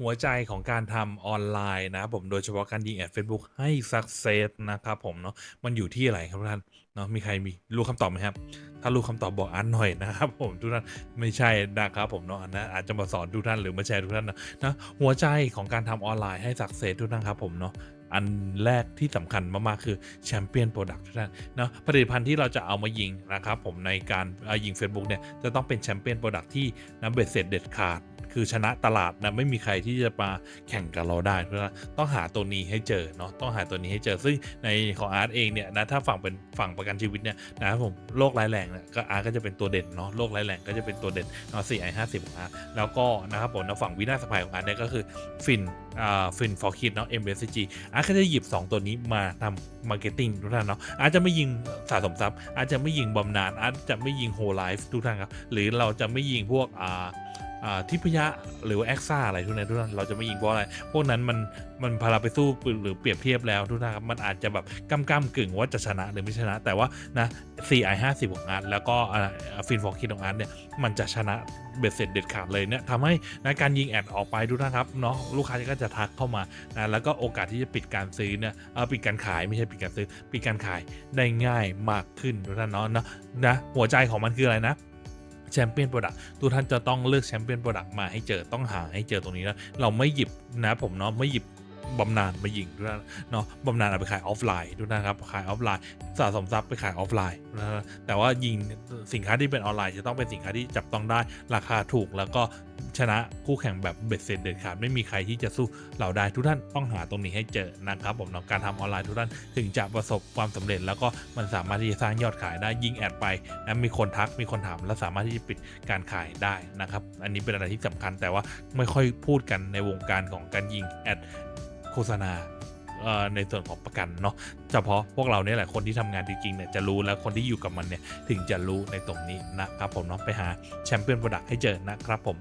หัวใจของการทำออนไลน์นะครับผมโดยเฉพาะการยิงแอด Facebook ให้ success นะครับผมเนาะมันอยู่ที่อะไรครับทุกท่านเนาะมีใครมีรู้คำตอบไหมครับ ถ้ารู้คำตอบบอกอันหน่อยนะครับผมทุกท่านไม่ใช่นะครับผมเนาะอันนะอาจจะมาสอนทุกท่านหรือมาแชร์ทุกท่านนะนะหัวใจของการทำออนไลน์ให้ success ทุกท่านครับผมเนาะอันแรกที่สำคัญมาก ๆ คือแชมเปี้ยนโปรดักต์ทุกท่านเนาะผลิตภัณฑ์ที่เราจะเอามายิงนะครับผมในการเอ่อยิง Facebook เนี่ยจะต้องเป็นแชมเปี้ยนโปรดักต์ที่นะเบ็ดเสร็จเด็ดขาด คือชนะตลาดนะไม่มีใครที่จะมาแข่งกับเราได้เพราะฉะนั้นต้องหาตัวนี้ให้เจอเนาะต้องหาตัวนี้ให้เจอ ซึ่งในของอาร์ตเองเนี่ยนะถ้าฝั่งเป็นฝั่งประกันชีวิตเนี่ยนะครับผมโรคร้ายแรงเนี่ยก็อาร์ตก็จะเป็นตัวเด่นเนาะโรคร้ายแรงก็จะเป็นตัวเด่นเนาะสี่ไอห้าสิบของอาร์ตแล้วก็นะครับผมในฝั่งวินาศภัยของอาร์ตเนี่ยก็คือฟินอ่าฟินฟอร์คิดเนาะ MSG อาร์ตก็จะหยิบ 2 ตัวนี้มาทำมาร์เก็ตติ้งทุกท่านเนาะอาจจะไม่ยิงสะสมทรัพย์อาจจะไม่ยิงบำนาญอาจจะไม่ยิงโฮไลฟ์ทุกท่านครับ หรือเราจะไม่ยิงพวกอ่า ทิพยะหรือว่าแอคซ่าอะไรทุกนั้นทุกนั้นเราจะไม่ยิงเพราะอะไร พวกนั้นมันมันพาราไปสู้หรือเปรียบเทียบแล้วทุกท่านครับมันอาจจะแบบก้ำก้ำกึ่งว่าจะชนะหรือไม่ชนะ แต่ว่านะ CI 50ของอาร์ตแล้วก็ฟินฟอร์คิดของอาร์ตเนี่ยมันจะชนะเบ็ดเสร็จเด็ดขาดเลยเนี่ยทำให้นะการยิงแอดออกไปทุกท่านครับเนาะลูกค้าก็จะทักเข้ามานะแล้วก็โอกาสที่จะปิดการซื้อเนี่ยเออปิดการขายไม่ใช่ปิดการซื้อปิดการขายได้ง่ายมากขึ้นทุกท่านเนาะนะนะหัวใจของมันคืออะไรนะ แชมเปี้ยนโปรดักต์ทุกท่านจะต้องเลือกแชมเปี้ยนโปรดักต์มาให้เจอต้องหาให้เจอตรงนี้นะเราไม่หยิบนะผมเนาะไม่หยิบ บำนาญมายิงทุกท่านเนาะบำนาญเอาไปขายออฟไลน์ทุกท่านครับขายออฟไลน์สะสมทรัพย์ไปขายออฟไลน์นะแต่ว่ายิงสินค้าที่เป็นออนไลน์จะต้องเป็นสินค้าที่จับต้องได้ราคาถูกแล้วก็ชนะคู่แข่งแบบเบ็ดเสร็จเด็ดขาดไม่มีใครที่จะสู้เราได้ทุกท่านต้องหาตรงนี้ให้เจอนะครับผมเนาะการทำออนไลน์ทุกท่านถึงจะประสบความสำเร็จ แล้วก็มันสามารถที่จะสร้างยอดขายได้ยิงแอดไปนะมีคนทักมีคนถามและสามารถที่จะปิดการขายได้นะครับ อันนี้เป็นอะไรที่สำคัญแต่ว่าไม่ค่อยพูดกันในวงการของการยิงแอด โฆษณาในส่วนของประกันเนาะเฉพาะพวกเราเนี่ยแหละคนที่ทำงานจริงๆเนี่ยจะรู้แล้วคนที่อยู่กับมันเนี่ยถึงจะรู้ในตรงนี้นะครับผมเนาะไปหาแชมเปี้ยนโปรดักต์ให้เจอนะครับผม